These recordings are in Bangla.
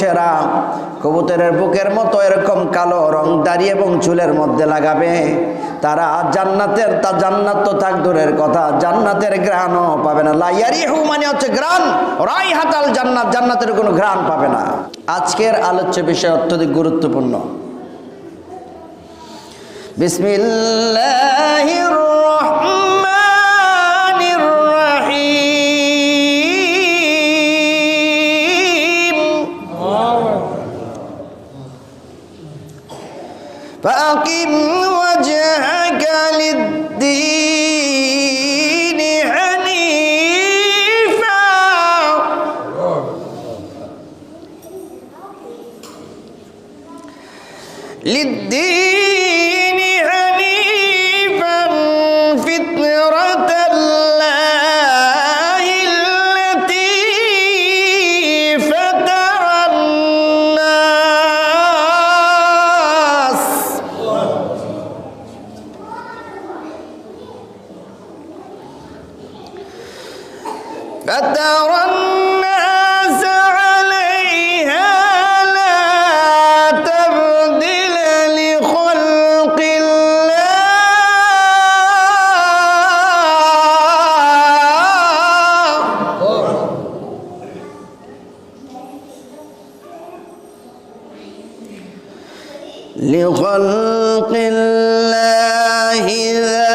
পুরুষেরা কবুতরের বুকের মতো এরকম কালো রং দাড়ি এবং চুলের মধ্যে লাগাবে। তারা জান্নাতের তা জান্নাত তো থাক দূরের কথা, জান্নাতের ঘ্রাণও পাবে না। লাইয়ারি হু মানে হচ্ছে ঘ্রাণ। রাই হাতাল জান্নাত, জান্নাতের কোনো ঘ্রাণ পাবে না। আজকের আলোচ্য বিষয় অত্যধিক গুরুত্বপূর্ণ। বিসমিল্লাহির فأقم وجهك للدين حنيفا. للدين لخلق الله ذلك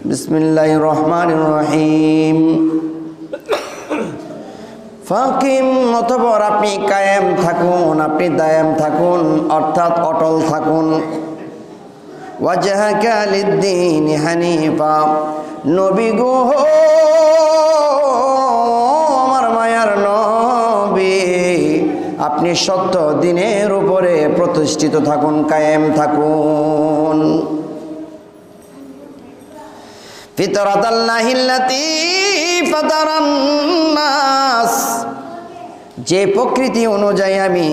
بسم الله الرحمن الرحيم ফাকিম অতপর আপনি কায়েম থাকুন আপনি দায়াম থাকুন অর্থাৎ অটল থাকুন ওয়াজাহাকা লিদ্দিন হানিফা নবী গো আমার মায়ার নবী আপনি সত্য দিনের উপরে প্রতিষ্ঠিত থাকুন কায়েম থাকুন যে প্রকৃতি অনুযায়ী আমি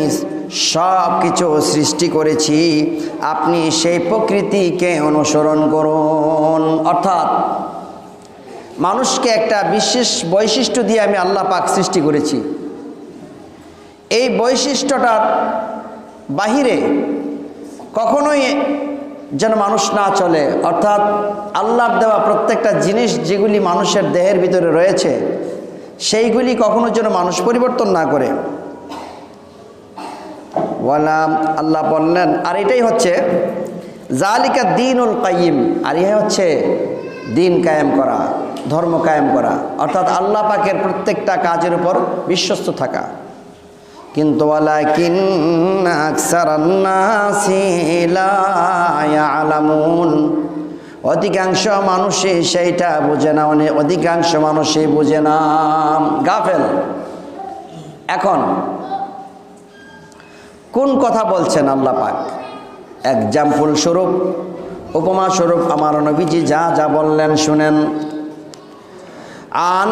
সব কিছু সৃষ্টি করেছি, আপনি সেই প্রকৃতিকে অনুসরণ করুন। অর্থাৎ মানুষকে একটা বিশেষ বৈশিষ্ট্য দিয়ে আমি আল্লাহ পাক সৃষ্টি করেছি। এই বৈশিষ্ট্যটার বাহিরে কখনোই যেন মানুষ না চলে। অর্থাৎ আল্লাহর দেওয়া প্রত্যেকটা জিনিস যেগুলি মানুষের দেহের ভিতরে রয়েছে, সেইগুলি কখনো যেন মানুষ পরিবর্তন না করে। আল্লাহ বললেন, আর এটাই হচ্ছে জালিকা দিনুল কাইম আর ইহা হচ্ছে দিন কায়েম করা, ধর্ম কায়েম করা। অর্থাৎ আল্লাহ পাকের প্রত্যেকটা কাজের উপর বিশ্বস্ত থাকা। কিন্তু আলামুন অধিকাংশ মানুষই সেইটা বোঝে না অনেক অধিকাংশ মানুষই বোঝে না। গাফেল। এখন, কোন কথা বলছেন আল্লাহ পাক? এক্সাম্পল স্বরূপ, উপমা স্বরূপ আমার নবীজি যা যা বললেন শুনেন। عن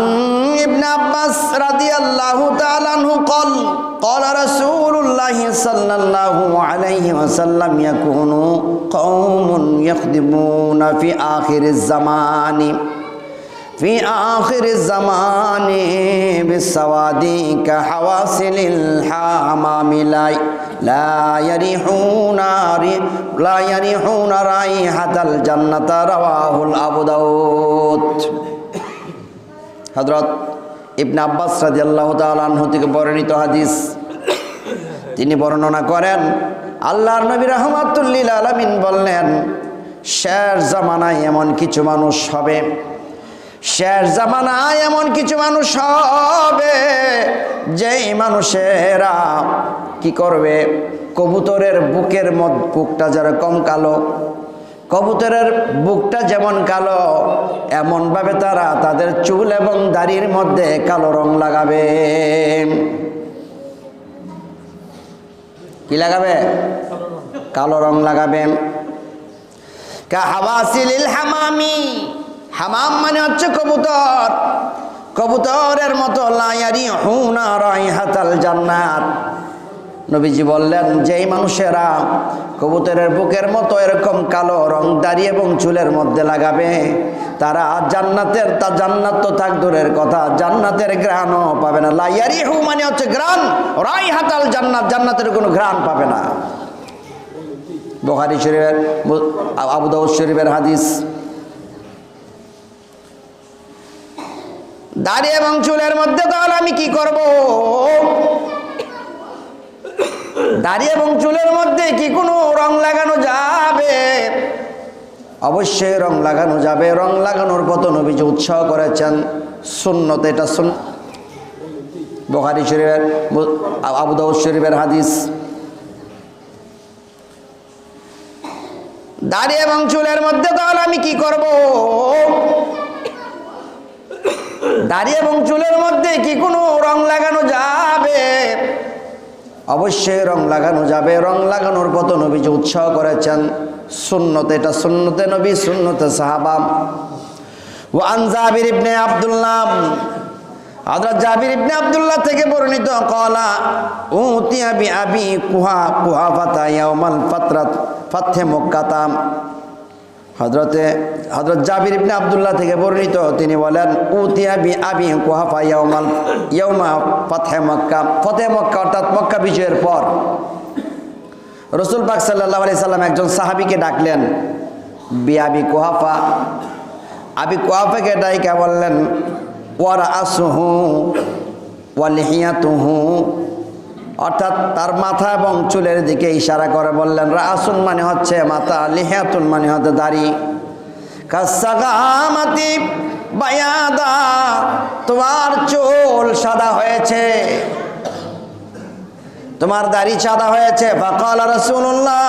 ابن عباس رضي الله تعالى عنه قال قال رسول الله صلى الله عليه وسلم يكون قوم يخدمون في آخر الزمان في آخر الزمان بالسواد كحواصل الحمام لا يريحون لا يريحون رائحة الجنة رواه الأبو داود. হজরত ইবনে আব্বাস রাজি আল্লাহ তালহ থেকে বর্ণিত হাদিস। তিনি বর্ণনা করেন, আল্লাহর নবী রহমাতুল্লিল আলমিন বললেন শের জামানায় এমন কিছু মানুষ হবে শের জামানায় এমন কিছু মানুষ হবে, যেই মানুষেরা কি করবে? কবুতরের বুকের মত বুকটা যেরকম কালো কবুতরের বুকটা যেমন কালো, এমনভাবে তারা তাদের চুল এবং দাড়ির মধ্যে কালো রং লাগাবে। কি লাগাবে? কালো রং লাগাবে। কাহাবাসিলিল হামামি। হামাম মানে হচ্ছে কবুতর। কবুতরের মতো লায়ারি হুনা রাইহাতাল জান্নাত। নবীজি বললেন, যেই মানুষেরা কবুতরের বুকের মতো এরকম কালো রং দাড়ি এবং চুলের মধ্যে লাগাবে, তারা জান্নাতের তা জান্নাত তো থাক দূরের কথা, জান্নাতের গ্রাণও পাবে না। লাইয়ারি হু মানে হচ্ছে গ্রান রাই হাতাল জান্নাত, জান্নাতের কোনো ঘ্রাণ পাবে না। বোখারি শরীফের, আবু দাউদ শরীফের হাদিস। দাড়ি এবং চুলের মধ্যে তাহলে আমি কি করব? দাড়ি এবং চুলের মধ্যে কি কোনো রং লাগানো যাবে? অবশ্যই রং লাগানো যাবে। রং লাগানোর কত নবীজি উৎসাহ করেছেন। সুন্নত এটা সুন বোখারি শরীফের আবু দাউদ শরীফের হাদিস। দাড়ি এবং চুলের মধ্যে তাহলে আমি কি করব? দাড়ি এবং চুলের মধ্যে কি কোনো রং লাগানো যাবে? অবশ্যই রং লাগানো যাবে। রং লাগানোর কত নবীজি উৎসাহ করেছেন। সুন্নতে, এটা সুন্নতে নবী, সুন্নতে সাহাবাম ও আনজাবির ইবনে জাবির ইবনে আব্দুল্লাহ থেকে আবি হজরতে হজরত জাবির ইবনে আবদুল্লাহ থেকে বর্ণিত, তিনি বলেন, উতিয়া বি আবি কুহাফা ইয়াউমাল, ইয়াউমা ফাতহে মক্কা। ফতে মক্কা অর্থাৎ মক্কা বিজয়ের পর রসুল পাক সাল্লাহ আলি সাল্লাম একজন সাহাবিকে ডাকলেন, বি আবি কুহাফা। আবি কুহাফাকে ডাইকা বললেন ওয়ারা আসুহু ওয়ালিহিয়াতুহু। অর্থাৎ তার মাথা এবং চুলের দিকে ইশারা করে বললেন রাসুন মানে হচ্ছে মাথা, লিহাতুন মানে হচ্ছে দাড়ি। কাসাগামাতি বায়াদা, তোমার চুল সাদা হয়েছে। তোমার দাড়ি সাদা হয়েছে? ফাকাল রাসূলুল্লাহ,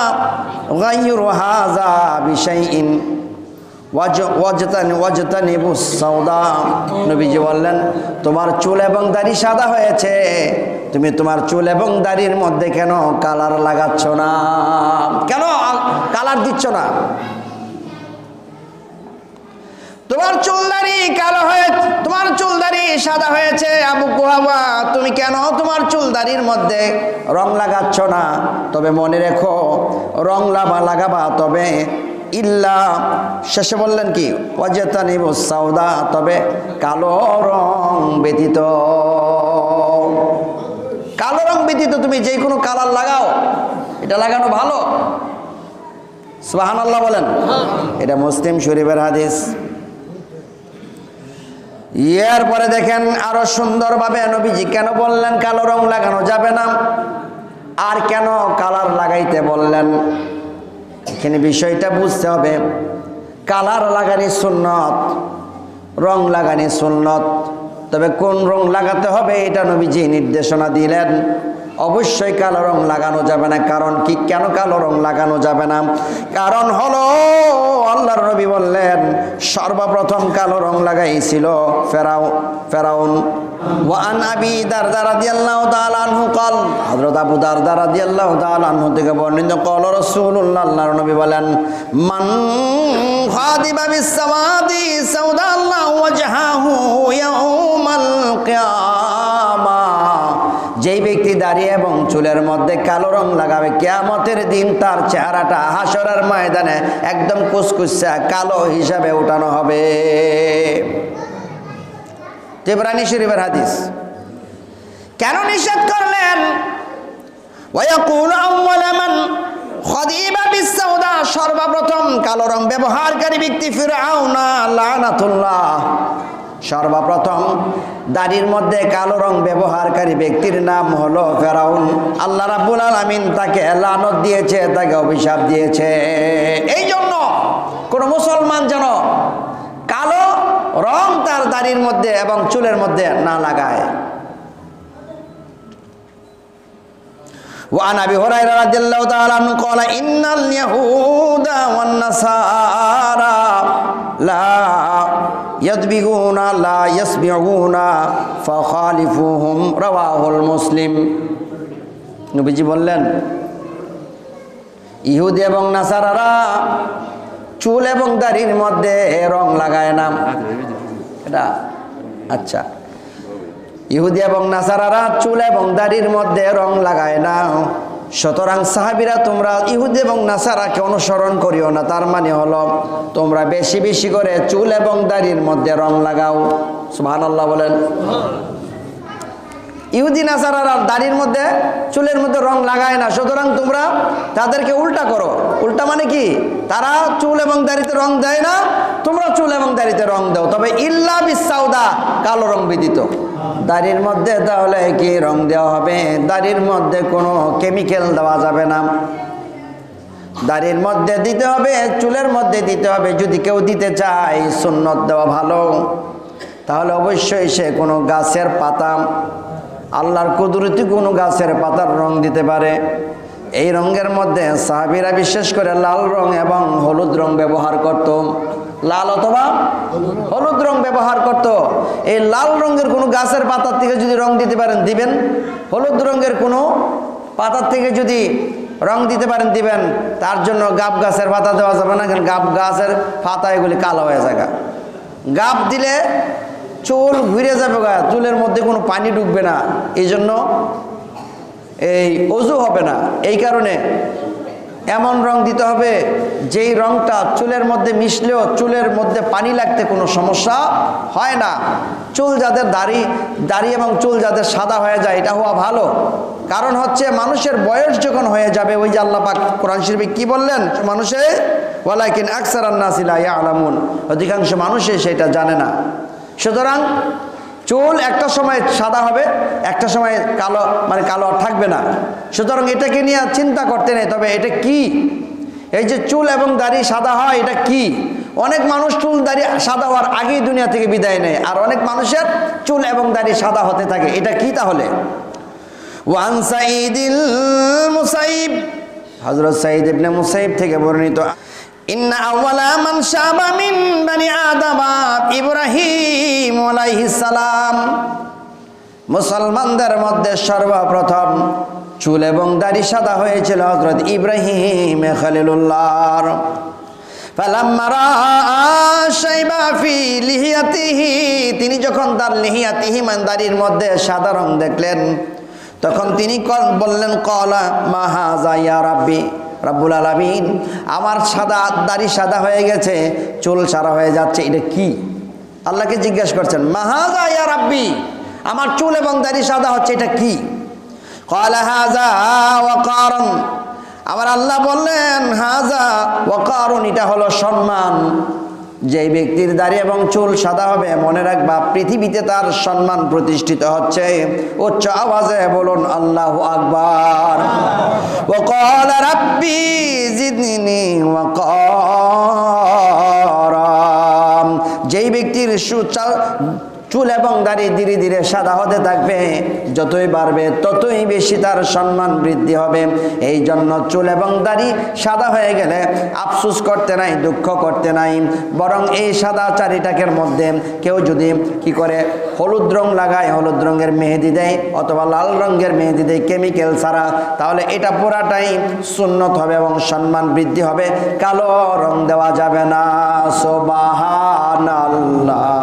গায়রু হাযা বিশাইইন। নবীজি বললেন, তোমার চুল এবং দাড়ি সাদা হয়েছে। তুমি তোমার চুল এবং দাড়ির মধ্যে কেন কালার লাগাচ্ছ না? কেন কালার দিচ্ছ না? তোমার চুলদারি কালো হয়ে তোমার চুলদারি সাদা হয়েছে, আবু কুহাবা তুমি কেন তোমার চুলদারির মধ্যে রং লাগাচ্ছ না? তবে মনে রেখো, রং লাভা লাগাবা, তবে ইল্লা। শেষে বললেন কি? অজেতানিব সাউদা তবে কালো রং ব্যতীত। কালো রং ব্যতীত তুমি যে কোনো কালার লাগাও এটা লাগানো ভালো। সুবাহান আল্লাহ বলেন এটা মুসলিম শরীফের হাদিস। ইয়ার পরে দেখেন আরও সুন্দরভাবে নবীজি কেন বললেন কালো রং লাগানো যাবে না? আর কেন কালার লাগাইতে বললেন? এখানে বিষয়টা বুঝতে হবে। কালার লাগানি সুন্নত, রং লাগানি সুন্নত। তবে কোন রং লাগাতে হবে এটা নবীজি নির্দেশনা দিলেন। অবশ্যই কালো রং লাগানো যাবে না, কারণ কি, কেন কালো রং লাগানো যাবে না? কারণ হলো, আল্লাহর নবী বললেন, সর্বপ্রথম কালো রং লাগাইছিল ফেরাউন। ফেরাউন ওয়ান আবি দারদা রাদিয়াল্লাহু তাআলা যেই ব্যক্তি দাঁড়িয়ে এবং চুলের মধ্যে কালো রং লাগাবে, কেয়ামতের দিন তার চেহারাটা হাসরের ময়দানে একদম কুচকুচা কালো হিসাবে উঠানো হবে। তেবরানি শরীফের হাদিস। কেন নিষেধ করলেন? সর্বপ্রথম কালো রং ব্যবহারকারী ব্যক্তি ফিরআউনা, লানাতুল্লাহ। সর্বপ্রথম দাড়ির মধ্যে কালো রং ব্যবহারকারী ব্যক্তির নাম হলো ফেরাউন। আল্লাহ রাব্বুল আলামিন তাকে লানত দিয়েছে, তাকে অভিশাপ দিয়েছে। এই জন্য কোন মুসলমান যেন কালো রং তার দাড়ির মধ্যে এবং চুলের মধ্যে না লাগায়। وعن ابي هريره رضي الله تعالى عنه قال ان اليهود والنصارى لا يدبغون لا يسبعون فخالفوهم رواه المسلم নবীজি বললেন ইহুদি এবং নাসারারা চুল এবং দাড়ির মধ্যে রং লাগায় না এটা আচ্ছা ইহুদি এবং নাসারারা চুল এবং দাড়ির মধ্যে রং লাগায় না। সুতরাং সাহাবিরা তোমরা ইহুদি এবং নাসারাকে অনুসরণ করিও না, তার মানে হলো তোমরা বেশি বেশি করে চুল এবং দাড়ির মধ্যে রং লাগাও। সুবহান আল্লাহ বলেন। ইহুদি, নাসারারা দাড়ির মধ্যে, চুলের মধ্যে রং লাগায় না, সুতরাং তোমরা তাদেরকে উল্টা করো। উল্টা মানে কি? তারা চুল এবং দাড়িতে রং দেয় না, তোমরা চুল এবং দাড়িতে রং দাও। তবে ইল্লা বিসাউদা, কালো রং বিদিত। দাড়ির মধ্যে তাহলে কি রং দেওয়া হবে? দাড়ির মধ্যে কোনো কেমিক্যাল দেওয়া যাবে না। দাড়ির মধ্যে দিতে হবে, চুলের মধ্যে দিতে হবে। যদি কেউ দিতে চায়, সুন্নত দেওয়া ভালো। তাহলে অবশ্যই সে কোনো গাছের পাতা, আল্লাহর কুদরতি কোনো গাছের পাতার রং দিতে পারে। এই রঙের মধ্যে সাহাবিরা বিশেষ করে লাল রং এবং হলুদ রং ব্যবহার করত। লাল অথবা হলুদ রং ব্যবহার করত। এই লাল রঙের কোনো গাছের পাতার থেকে যদি রং দিতে পারেন, দিবেন। হলুদ রঙের কোনো পাতার থেকে যদি রং দিতে পারেন, দিবেন। তার জন্য গাব গাছের পাতা দেওয়া যাবে না, কারণ গাব গাছের পাতা এগুলি কালো হয়ে যায় গাব দিলে চুল ঘুরে যাবে গা, চুলের মধ্যে কোনো পানি ঢুকবে না। এই জন্য এই অজু হবে না। এই কারণে এমন রং দিতে হবে, যেই রংটা চুলের মধ্যে মিশলেও চুলের মধ্যে পানি লাগতে কোনো সমস্যা হয় না। চুল যাদের দাড়ি দাড়ি এবং চুল যাদের সাদা হয়ে যায়, এটা হওয়া ভালো। কারণ হচ্ছে মানুষের বয়স যখন হয়ে যাবে, ওই যে আল্লাহ পাক কোরআন শরীফে কি বললেন? মানুষে, ওয়ালাইকিন আকসার আন্নাসিলা ইয়া আলামুন অধিকাংশ মানুষে সেটা জানে না। সুতরাং চুল একটা সময় সাদা হবে, একটা সময় কালো মানে কালো আর থাকবে না। সুতরাং এটাকে নিয়ে চিন্তা করতে নেই, তবে এটা কি? এই যে চুল এবং দাড়ি সাদা হয়, এটা কি? অনেক মানুষ চুল, দাড়ি সাদা হওয়ার আগেই দুনিয়া থেকে বিদায় নেয়, আর অনেক মানুষের চুল এবং দাড়ি সাদা হতে থাকে। এটা কি তাহলে? ওয়ান সাইদিল মুসাইব হজরত সাইদ ইবনে মুসাইব থেকে বর্ণিত মান বানি আলাইহিস সালাম। মুসলমানদের মধ্যে সর্বপ্রথম চুল এবং দাড়ি সাদা হয়েছিল হজরত ইব্রাহিম খলিলুল্লাহর। তিনি যখন তার লিহিয়াতিহি মানে দাড়ির মধ্যে সাদা রং দেখলেন, তখন তিনি বললেন, কলা মাহাজা রাব্বি। রাব্বুল আলমিন। আমার সাদা দাড়ি সাদা হয়ে গেছে, চুল সারা হয়ে যাচ্ছে, এটা কি? আল্লাহকে জিজ্ঞেস করছেন, মাহাজা ইয়া রাব্বি, আমার চুল এবং দাড়ি সাদা হচ্ছে, এটা কি? আমার আল্লাহ বললেন, হাজা ওয়াকারন, এটা হলো সম্মান। যে ব্যক্তির দাড়ি এবং চুল সাদা হবে মনে রাখবা পৃথিবীতে তার সম্মান প্রতিষ্ঠিত হচ্ছে উচ্চ আওয়াজে বলুন আল্লাহ আকবার وقال ربي زدني وقارا যেই ব্যক্তির সুচা- চুল এবং দাড়ি ধীরে ধীরে সাদা হতে থাকবে। যতই বাড়বে, ততই বেশি তার সম্মান বৃদ্ধি হবে। এই জন্য চুল এবং দাড়ি সাদা হয়ে গেলে আফসুস করতে নাই, দুঃখ করতে নাই। বরং এই সাদা চারিটাকের মধ্যে কেউ যদি কি করে হলুদ রং লাগায়, হলুদ রঙের মেহেদি দেয় অথবা লাল রঙের মেহেদি দেয় কেমিক্যাল ছাড়া, তাহলে এটা পুরাটাই সুন্নত হবে এবং সম্মান বৃদ্ধি হবে। কালো রং দেওয়া যাবে না। সোবাহান আল্লাহ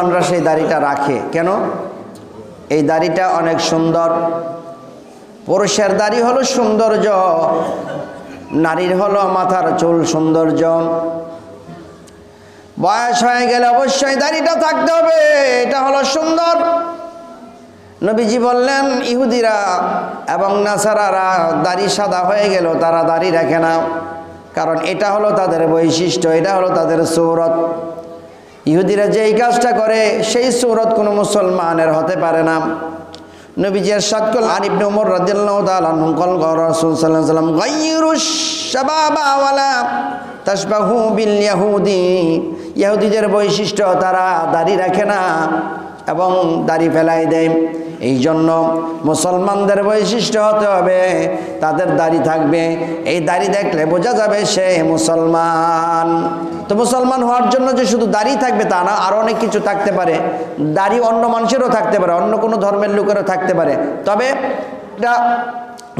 মুসলমানরা সেই দাড়িটা রাখে। কেন? এই দাড়িটা অনেক সুন্দর। পুরুষের দাড়ি হলো সৌন্দর্য, নারীর হলো মাথার চুল সৌন্দর্য। বয়স হয়ে গেলে অবশ্যই দাড়িটা থাকতে হবে, এটা হলো সুন্দর। নবীজি বললেন, ইহুদিরা এবং নাসারারা দাড়ি সাদা হয়ে গেল, তারা দাড়ি রাখে না। কারণ এটা হলো তাদের বৈশিষ্ট্য, এটা হলো তাদের সৌরত। ইহুদিরা যেই কাজটা করে, সেই সৌরত কোনো মুসলমানের হতে পারে না। ওয়ালা বিল ইয়াহুদি। বৈশিষ্ট্য, তারা দাড়ি রাখে না এবং দাড়ি ফেলাই দেয়। এই জন্য মুসলমানদের বৈশিষ্ট্য হতে হবে, তাদের দাড়ি থাকবে। এই দাড়ি দেখলে বোঝা যাবে সে মুসলমান। তো মুসলমান হওয়ার জন্য যে শুধু দাড়ি থাকবে তা না আরও অনেক কিছু থাকতে পারে। দাড়ি অন্য মানুষেরও থাকতে পারে, অন্য কোনো ধর্মের লোকেরও থাকতে পারে। তবে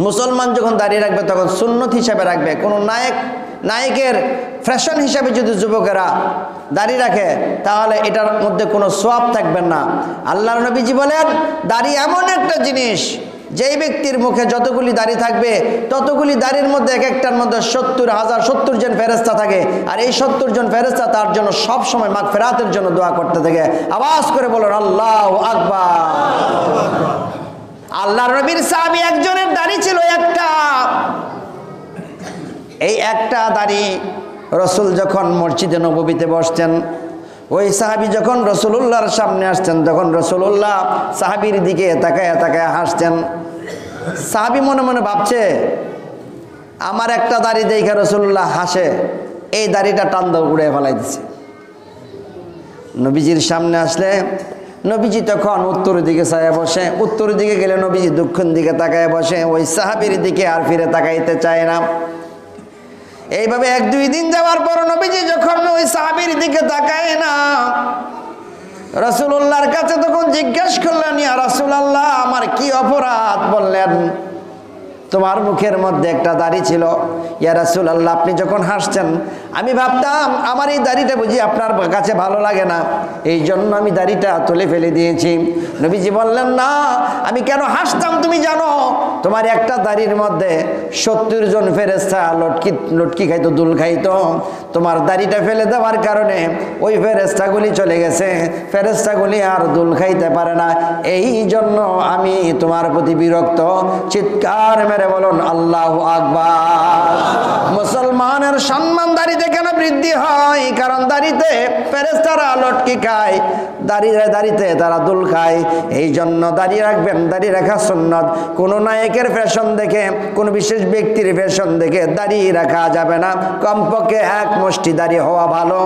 মুসলমান যখন দাঁড়িয়ে রাখবে, তখন সুন্নত হিসাবে রাখবে। কোনো নায়ক নায়কের ফ্যাশন হিসাবে যদি যুবকেরা দাড়ি রাখে, তাহলে এটার মধ্যে কোনো সোয়াব থাকবেন না। আল্লাহ নবীজি বলেন, দাড়ি এমন একটা জিনিস, যেই ব্যক্তির মুখে যতগুলি দাড়ি থাকবে, ততগুলি দাড়ির মধ্যে এক একটার মধ্যে সত্তর হাজার সত্তর জন ফেরেস্তা থাকে। আর এই সত্তর জন ফেরেস্তা তার জন্য সব সময় মাগ ফেরাতের জন্য দোয়া করতে থাকে। আওয়াজ করে বলুন, আল্লাহ আকবার। আল্লাহ রবির সাহাবি একজনের দাড়ি ছিল একটা। এই একটা দাড়ি রসুল যখন মসজিদে নবীতে বসতেন, ওই সাহাবি যখন রসুলুল্লাহর সামনে আসতেন, তখন রসুলুল্লাহ সাহাবির দিকে তাকায় তাকায় হাসতেন। সাহাবি মনে মনে ভাবছে, আমার একটা দাড়ি দেখে রসুল্লাহ হাসে, এই দাড়িটা টান উড়ে ফেলাই দিছে। নবীজির সামনে আসলে নবীজি তখন উত্তর দিকে চায় বসে, উত্তর দিকে গেলে নবীজি দক্ষিণ দিকে তাকায় বসে, ওই সাহাবির দিকে আর ফিরে তাকাইতে চায় না। এইভাবে এক দুই দিন যাওয়ার পর নবীজি যখন ওই সাহাবির দিকে তাকায় না রসুল্লাহর কাছে তখন জিজ্ঞেস করলেন, ইয়া রসুলাল্লাহ, আমার কি অপরাধ? বললেন, তোমার মুখের মধ্যে একটা দাড়ি ছিল। ইয়া রাসুল আল্লাহ আপনি যখন হাসছেন, আমি ভাবতাম, আমার এই দাড়িটা বুঝি আপনার কাছে ভালো লাগে না। এই জন্য আমি দাড়িটা তুলে ফেলে দিয়েছি। নবীজি বললেন, না, আমি কেন হাসতাম তুমি জানো? তোমার একটা দাড়ির মধ্যে সত্তর জন ফেরেস্তা লটকি লটকি খাইতো, দুল খাইতো। তোমার দাড়িটা ফেলে দেওয়ার কারণে ওই ফেরেস্তাগুলি চলে গেছে। ফেরেস্তাগুলি আর দুল খাইতে পারে না। এই জন্য আমি তোমার প্রতি বিরক্ত। চিৎকার মেরে বলুন, আল্লাহ আকবার। মুসলমানের সম্মান দাড়িতে কেন বৃদ্ধি হয়? কারণ দাড়িতে ফেরেস্তারা লটকি খায় দাঁড়িয়ে দাড়িতে তারা দুল খায়। এই জন্য দাঁড়িয়ে রাখবেন দাঁড়িয়ে রাখা সুন্নত। কোনো নায়কের ফ্যাশন দেখে, কোনো বিশেষ ব্যক্তির ফ্যাশন দেখে দাঁড়িয়ে রাখা যাবে না। কমপক্ষে এক মুষ্টি দাঁড়িয়ে হওয়া ভালো,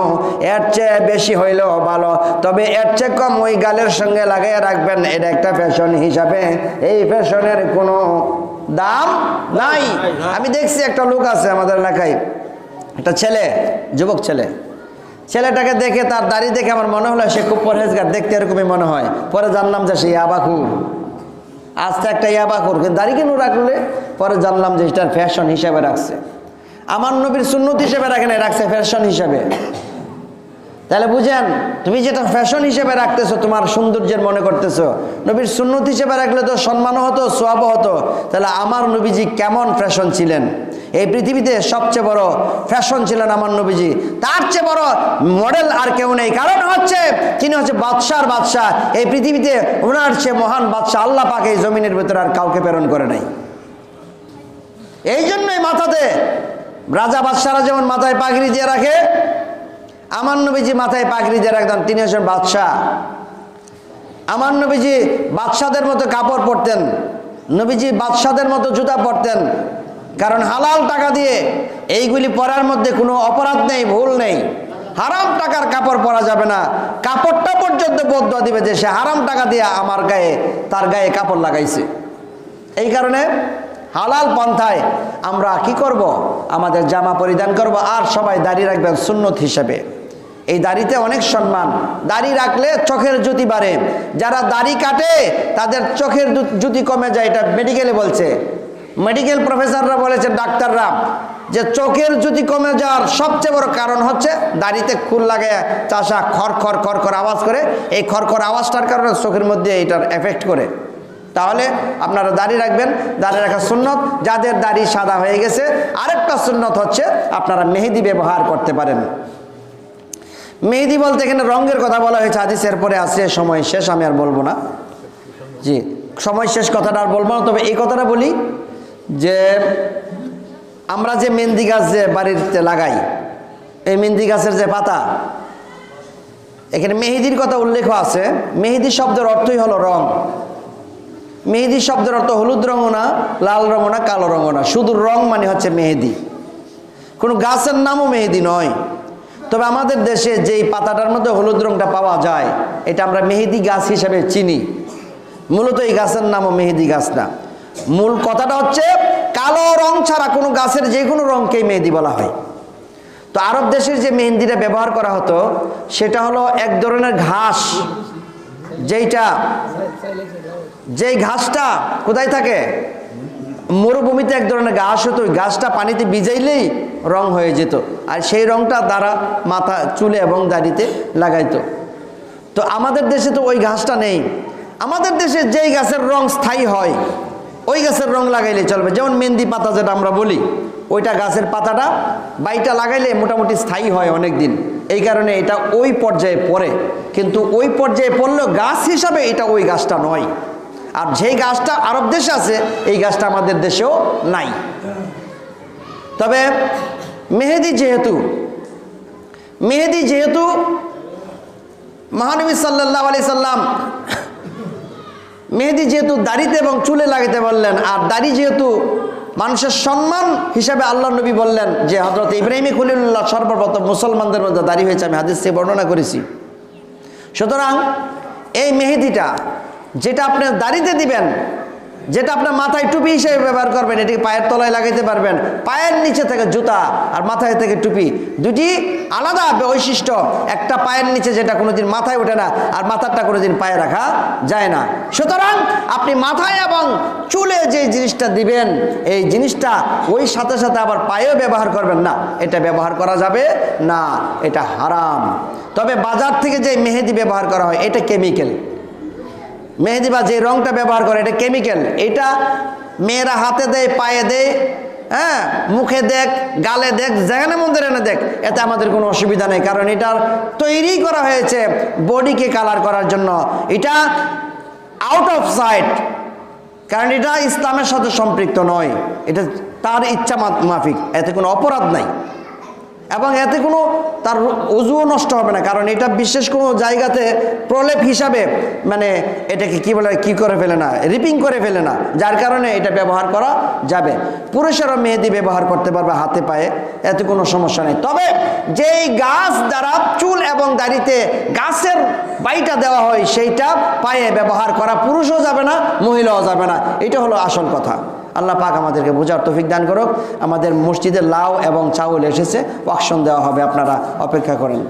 এর চেয়ে বেশি হইলেও ভালো। তবে এর চেয়ে কম ওই গালের সঙ্গে লাগাইয়া রাখবেন, এটা একটা ফ্যাশন হিসাবে। এই ফ্যাশনের কোনো দাম নাই। আমি দেখছি একটা লোক আছে আমাদের এলাকায়, একটা ছেলে, যুবক ছেলে। ছেলেটাকে দেখে, তার দাড়ি দেখে আমার মনে হলো সে খুব পরহেজগার, দেখতে এরকমই মনে হয়। পরে জানলাম যে সে ইয়াবাকুর আজ তো একটা ইয়াবা করবে দাড়ি কেন রাখলে? পরে জানলাম যে এটার ফ্যাশন হিসাবে রাখছে। আমার নবীর সুন্নত হিসেবে রাখে না রাখছে ফ্যাশন হিসাবে। তাহলে বুঝেন, তুমি যেটা ফ্যাশন হিসেবে রাখতেছো, তোমার সৌন্দর্যের মনে করতেছো, নবীর সুন্নত হিসেবে রাখলে তো সম্মানও হতো, সোয়াবও হতো। তাহলে আমার নবীজি কেমন ফ্যাশন ছিলেন? এই পৃথিবীতে সবচেয়ে বড় ফ্যাশন ছিলেন আমার নবীজি। তার চেয়ে বড় মডেল আর কেউ নেই। কারণ হচ্ছে, তিনি হচ্ছে বাদশার বাদশাহ। এই পৃথিবীতে ওনার চেয়ে মহান বাদশাহ আল্লাহ পাকে এই জমিনের ভেতরে আর কাউকে প্রেরণ করে নাই। এই জন্যই মাথাতে রাজা বাদশারা যেমন মাথায় পাগড়ি দিয়ে রাখে আমার নবীজি মাথায় পাগড়ি দিয়ে রাখতেন তিনি হচ্ছেন বাদশাহ। আমার নবীজি বাদশাদের মতো কাপড় পরতেন, নবীজি বাদশাদের মতো জুতা পরতেন, কারণ হালাল টাকা দিয়ে এইগুলি পরার মধ্যে কোনো অপরাধ নেই, ভুল নেই। হারাম টাকার কাপড় পরা যাবে না। কাপড়টা পর্যন্ত বদ্ধ দিবে যে সে হারাম টাকা দিয়ে আমার গায়ে, তার গায়ে কাপড় লাগাইছে। এই কারণে হালাল পন্থায় আমরা কি করব? আমাদের জামা পরিধান করব আর সবাই দাঁড়িয়ে রাখবেন সুন্নত হিসেবে। এই দাড়িতে অনেক সম্মান। দাড়ি রাখলে চোখের জ্যোতি বাড়ে। যারা দাড়ি কাটে, তাদের চোখের জ্যোতি কমে যায়। এটা মেডিকেলে বলছে। মেডিকেল প্রফেসররা বলেছে ডাক্তাররা, যে চোখের যদি কমে যাওয়ার সবচেয়ে বড় কারণ হচ্ছে দাড়িতে খুল লাগে চাষা খর খর খর খর আওয়াজ করে। এই খর খর আওয়াজটার কারণে চোখের মধ্যে এটার এফেক্ট করে। তাহলে আপনারা দাড়ি রাখবেন দাড়ি রাখা সুন্নত। যাদের দাড়ি সাদা হয়ে গেছে, আরেকটা সুন্নত হচ্ছে আপনারা মেহেদি ব্যবহার করতে পারেন। মেহেদি বলতে এখানে রঙের কথা বলা হয়েছে, হাদিসের পরে আছে, সময় শেষ, আমি আর বলব না। জি, সময় শেষ কথাটা আর বলব না, তবে এই কথাটা বলি যে আমরা যে মেহেন্দি গাছ যে বাড়িতে লাগাই, এই মেহেন্দি গাছের যে পাতা, এখানে মেহেদির কথা উল্লেখ আছে। মেহেদি শব্দের অর্থই হলো রং। মেহেদি শব্দের অর্থ হলুদ রঙও না লাল রঙও না কালো রঙও না শুধু রং মানে হচ্ছে মেহেদি। কোনো গাছের নামও মেহেদি নয়। তবে আমাদের দেশে যেই পাতাটার মধ্যে হলুদ রঙটা পাওয়া যায়, এটা আমরা মেহেদি গাছ হিসেবে চিনি। মূলত এই গাছের নামও মেহেদি গাছ না। মূল কথাটা হচ্ছে, কালো রং ছাড়া কোনো গাছের যে কোনো রঙকেই মেহেদি বলা হয়। তো আরব দেশের যে মেহেন্দিটা ব্যবহার করা হতো, সেটা হলো এক ধরনের ঘাস, যেইটা যেই ঘাসটা কোথায় থাকে? মরুভূমিতে এক ধরনের ঘাস হতো, ওই ঘাসটা পানিতে ভিজাইলেই রং হয়ে যেত। আর সেই রংটা দ্বারা মাথা, চুলে এবং দাড়িতে লাগাইতো। তো আমাদের দেশে তো ওই ঘাসটা নেই। আমাদের দেশে যেই গাছের রং স্থায়ী হয়, ওই গাছের রং লাগাইলে চলবে। যেমন মেহেন্দি পাতা যেটা আমরা বলি, ওইটা গাছের পাতাটা বাইটা লাগাইলে মোটামুটি স্থায়ী হয় অনেক দিন এই কারণে এটা ওই পর্যায়ে পড়ে। কিন্তু ওই পর্যায়ে পড়লেও গাছ হিসাবে এটা ওই গাছটা নয়। আর যেই গাছটা আরব দেশে আছে, এই গাছটা আমাদের দেশেও নাই। তবে মেহেদি যেহেতু মেহেদি যেহেতু মহানবী সাল্লাহ আলি সাল্লাম মেহেদি যেহেতু দাড়িতে এবং চুলে লাগাতে বললেন, আর দাড়ি যেহেতু মানুষের সম্মান হিসাবে আল্লাহ নবী বললেন যে হজরত ইব্রাহিম খলিল্লাহ সর্বপ্রথম মুসলমানদের মধ্যে দাড়ি হয়েছে, আমি হাদিস থেকে বর্ণনা করেছি। সুতরাং এই মেহেদিটা যেটা আপনি দাড়িতে দিবেন, যেটা আপনার মাথায় টুপি হিসেবে ব্যবহার করবেন, এটিকে পায়ের তলায় লাগাইতে পারবেন। পায়ের নিচে থেকে জুতা আর মাথায় থেকে টুপি, দুটি আলাদা বৈশিষ্ট্য। একটা পায়ের নিচে যেটা কোনোদিন মাথায় ওঠে না, আর মাথারটা কোনোদিন পায়ে রাখা যায় না। সুতরাং আপনি মাথায় এবং চুলে যে জিনিসটা দিবেন, এই জিনিসটা ওই সাথে সাথে আবার পায়েও ব্যবহার করবেন না। এটা ব্যবহার করা যাবে না, এটা হারাম। তবে বাজার থেকে যে মেহেদি ব্যবহার করা হয়, এটা কেমিক্যাল মেহেদি বা যে রংটা ব্যবহার করে, এটা কেমিক্যাল এটা মেয়েরা হাতে দেয়, পায়ে দেয় হ্যাঁ? মুখে দেখ, গালে দেখ, যেখানে মন্দির এনে দেখ, এতে আমাদের কোনো অসুবিধা নেই। কারণ এটার তৈরি করা হয়েছে বডিকে কালার করার জন্য। এটা আউট অফ সাইট কারণ এটা ইসলামের সাথে সম্পৃক্ত নয়। এটা তার ইচ্ছা মাফিক, এতে কোনো অপরাধ নাই। এবং এতে কোনো তার অজুও নষ্ট হবে না, কারণ এটা বিশেষ কোনো জায়গাতে প্রলেপ হিসাবে মানে এটাকে কি বলে, কি করে ফেলে না, রিপিং করে ফেলে না, যার কারণে এটা ব্যবহার করা যাবে। পুরুষেরা মেহেদি ব্যবহার করতে পারবে হাতে পায়ে, এতে কোনো সমস্যা নেই। তবে যেই গাছ দ্বারা চুল এবং দাড়িতে গাছের বাইটা দেওয়া হয়, সেইটা পায়ে ব্যবহার করা পুরুষও যাবে না, মহিলাও যাবে না। এটা হলো আসল কথা। আল্লাহ পাক আমাদেরকে বোঝার তৌফিক দান করুক। আমাদের মসজিদে লাউ এবং চাউল এসেছে অকশন দেওয়া হবে, আপনারা অপেক্ষা করেন।